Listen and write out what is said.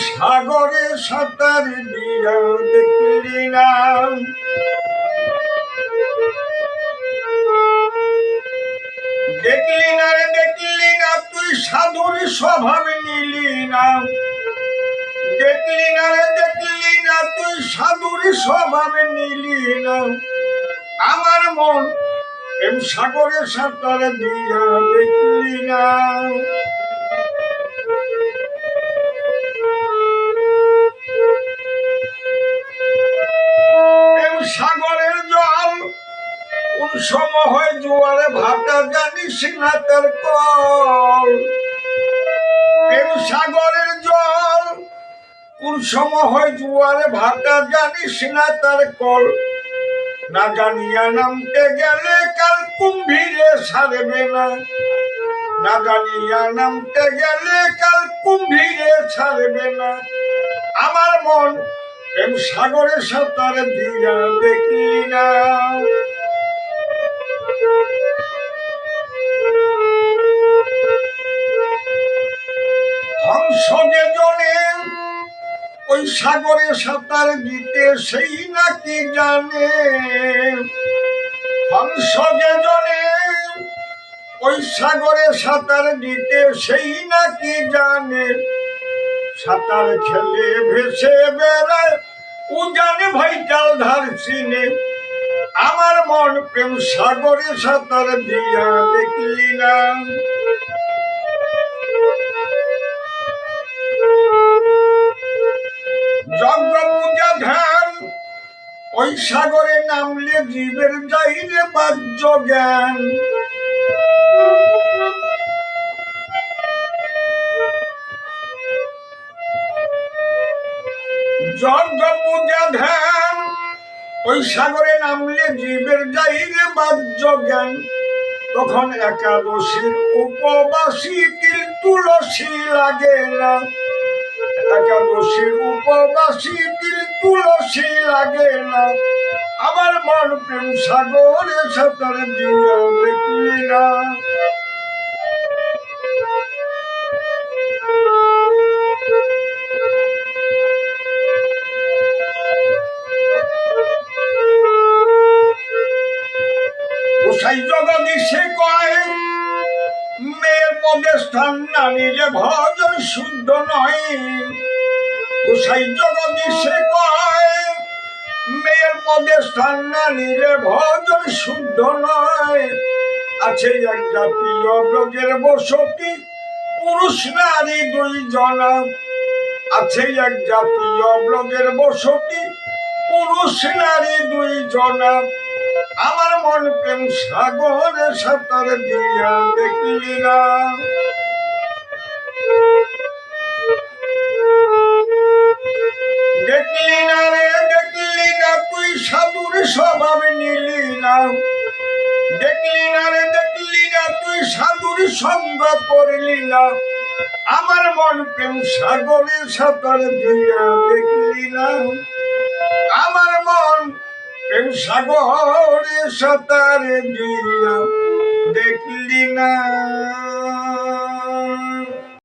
সাগরে সাঁতার দিয়া দেখলি না দেখলি না রে দেখলি না তুই সাধুর স্বভাব নিলি না দেখলি না রে দেখলি না তুই সাধুর স্বভাব নিলি না আমার মন এম সাগরে সাঁতার দিয়া দেখলি না কোন সময় জোয়ারে ভাটা জানিস না কল। এম সাগরের জল, কোন সময় জোয়ারে ভাটা জানিস না কল। না জানিয়া নামতে গেলে কাল কুম্ভীরে সারবে না। না জানিয়া নামতে গেলে কাল কুম্ভীরে ছাড়বে না। আমার মন এম সাগরে সাঁতার দিয়া দেখলি না। হংস যে ওই সাগরে সাঁতার দিতে সেই নাকি জানে। হংস যে ওই সাগরে সাঁতার দিতে সেই নাকি জানে। সাঁতার খেলে ভেসে বেড়ায় ও জানে ভাইটাল ধার চিনে। আমার মন প্রেম সাগরে সাঁতার দিয়া দেখলি না। ওই সাগরে নামলে জীবের যাইরে বাহ্য জ্ঞান। ধ্যান, ওই সাগরে নামলে জীবের যাইরে বাহ্য জ্ঞান। তখন একাদশীর উপবাসী তিল তুলসী লাগে না। একাদশীর উপবাসী তিল তুলসী লাগে না। আমার মন প্রেম সাগরে সাঁতার দিয়া দেখলি না। নিলে ভজন শুদ্ধ নয়। গোসাই জগদীশে কয় পদে স্থান না নিলে ভজন শুদ্ধ নয়। আছে এক জাতীয় ব্রজের বসতি, পুরুষ নারী দুই জনা আছে এক জাতীয় ব্রজের বসতি, পুরুষ নারী দুই জনা আমার মন প্রেম সাগরে সাঁতার দিয়া দেখলি না। দেখলি না রে দেখলি না, তুই সাধুর সঙ্গ করলি না। আমার মন প্রেম সাগরে সাঁতার দিয়া দেখলি না। আমার মন প্রেম সাগরে সাঁতারে দিয়া দেখলি না।